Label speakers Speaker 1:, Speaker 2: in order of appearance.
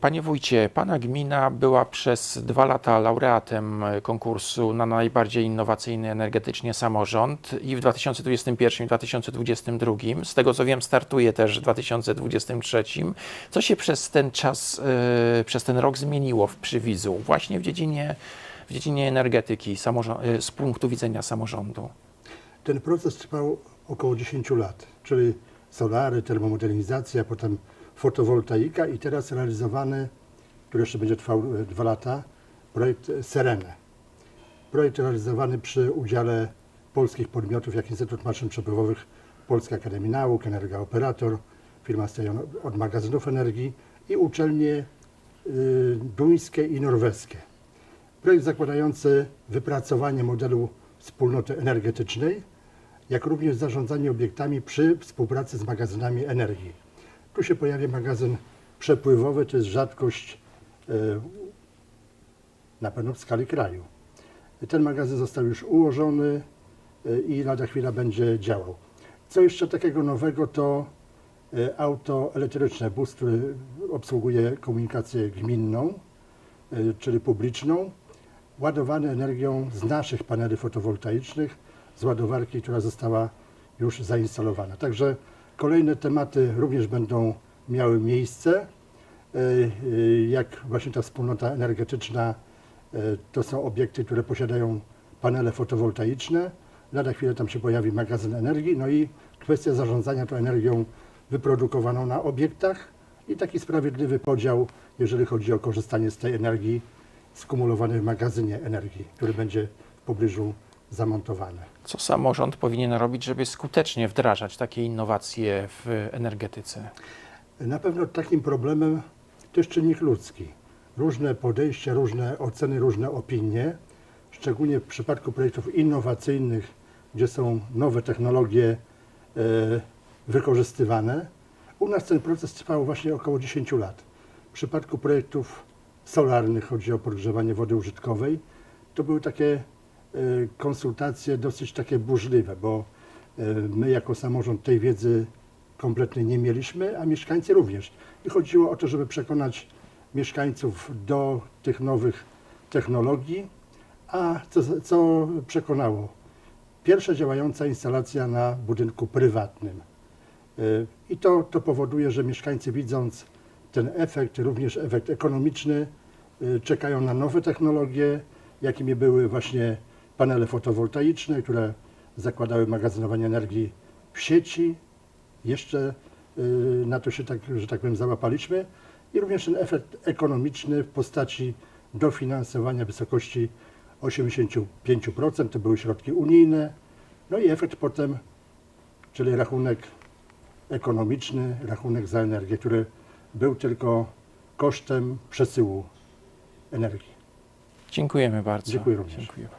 Speaker 1: Panie wójcie, pana gmina była przez dwa lata laureatem konkursu na najbardziej innowacyjny energetycznie samorząd i w 2021 i 2022. Z tego co wiem, startuje też w 2023. Co się przez ten czas, e, przez ten rok zmieniło w Przywidzu, właśnie w dziedzinie, w dziedzinie energetyki e, z punktu widzenia samorządu?
Speaker 2: Ten proces trwał około 10 lat, czyli solary, termomodernizacja, potem fotowoltaika i teraz realizowany, który jeszcze będzie trwał e, dwa lata, projekt Serene. Projekt realizowany przy udziale polskich podmiotów, jak Instytut Maszyn Przepływowych, Polska Akademii Nauk, Energa Operator, firma stojąca od magazynów energii i uczelnie y, duńskie i norweskie. Projekt zakładający wypracowanie modelu wspólnoty energetycznej, jak również zarządzanie obiektami przy współpracy z magazynami energii. Tu się pojawia magazyn przepływowy, to jest rzadkość e, na pewno w skali kraju. Ten magazyn został już ułożony e, i lada chwila będzie działał. Co jeszcze takiego nowego to e, auto elektryczne, bus, który obsługuje komunikację gminną, czyli publiczną, ładowany energią z naszych paneli fotowoltaicznych, z ładowarki, która została już zainstalowana. Także kolejne tematy również będą miały miejsce. E, e, Jak właśnie ta wspólnota energetyczna, e, to są obiekty, które posiadają panele fotowoltaiczne. Lada chwilę tam się pojawi magazyn energii, no i kwestia zarządzania tą energią wyprodukowaną na obiektach i taki sprawiedliwy podział, jeżeli chodzi o korzystanie z tej energii skumulowanej w magazynie energii, który będzie w pobliżu zamontowany.
Speaker 1: Co samorząd powinien robić, żeby skutecznie wdrażać takie innowacje w energetyce?
Speaker 2: Na pewno takim problemem to jest czynnik ludzki. Różne podejścia, różne oceny, różne opinie, szczególnie w przypadku projektów innowacyjnych, gdzie są nowe technologie e, wykorzystywane. U nas ten proces trwał właśnie około 10 lat. W przypadku projektów solarnych, chodzi o podgrzewanie wody użytkowej, to były takie konsultacje dosyć takie burzliwe, bo e, my jako samorząd tej wiedzy kompletnie nie mieliśmy, a mieszkańcy również. I chodziło o to, żeby przekonać mieszkańców do tych nowych technologii, a co, co przekonało? Pierwsza działająca instalacja na budynku prywatnym. Y, I to, to powoduje, że mieszkańcy widząc ten efekt, również efekt ekonomiczny, y, czekają na nowe technologie, jakimi były właśnie panele fotowoltaiczne, które zakładały magazynowanie energii w sieci. Jeszcze y, na to się tak, że tak powiem, załapaliśmy. I również ten efekt ekonomiczny w postaci dofinansowania w wysokości 85%, to były środki unijne. No i efekt potem, czyli rachunek ekonomiczny, rachunek za energię, który był tylko kosztem przesyłu energii.
Speaker 1: Dziękujemy bardzo.
Speaker 2: Dziękuję również.
Speaker 1: Dziękuję.